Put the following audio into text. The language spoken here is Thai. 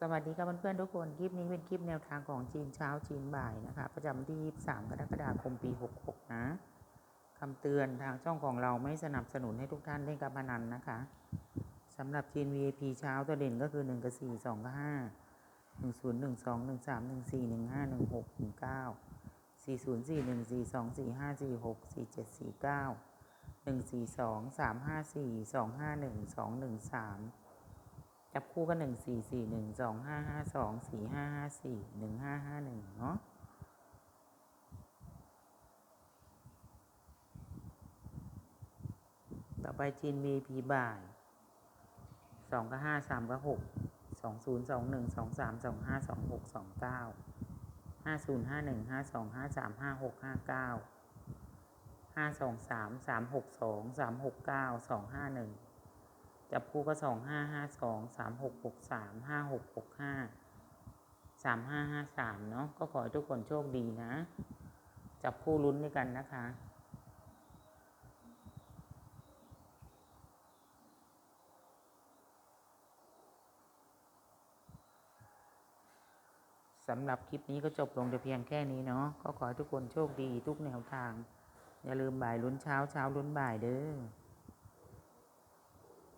สวัสดีครับเพื่อนๆทุกคน คลิปนี้เป็นคลิปแนวทางของจีนเช้าจีนบ่ายนะคะ ประจำวันที่ 23 กรกฎาคมปี 66 นะคำเตือนทางช่องของเราไม่สนับสนุนให้ทุกท่านเล่นการพนันนะคะสำหรับจีน VIP เช้าตัวเด่นก็คือ 1 กับ 4 2 กับ 5 1 0 1 2 1 3 1 4 1 5 1 6 1 9 4 0 4 1 4 2 4 5 4 6 4 7 4 9 1 4 2 3 5 4 2 5 1 2 1 3 จับคู่กันหนึ่งสี่สี่หนึ่งสองห้าห้าสองสี่ห้าห้าสี่หนึ่งห้าห้าหนึ่งเนาะต่อไปจีน VIP บ่ายสองกับห้าสามกับหกสองศูนย์สองหนึ่งสองสามสองห้าสองหกสองเก้าห้าศูนย์ห้าหนึ่งห้าสองห้าสามห้าหกห้าเก้าห้าสองสามสามหกสองสามหกเก้าสองห้าหนึ่ง จับคู่ก็สองห้าห้าสองสามหกหกสามห้าหกหกห้าสามห้าห้าสามเนาะก็ขอให้ทุกคนโชคดีนะ จับคู่ลุ้นด้วยกันนะคะสำหรับคลิปนี้ก็จบลงแต่เพียงแค่นี้เนาะก็ขอให้ทุกคนโชคดีทุกแนวทาง อย่าลืมบ่ายลุ้นเช้าเช้าลุ้นบ่ายเด้อ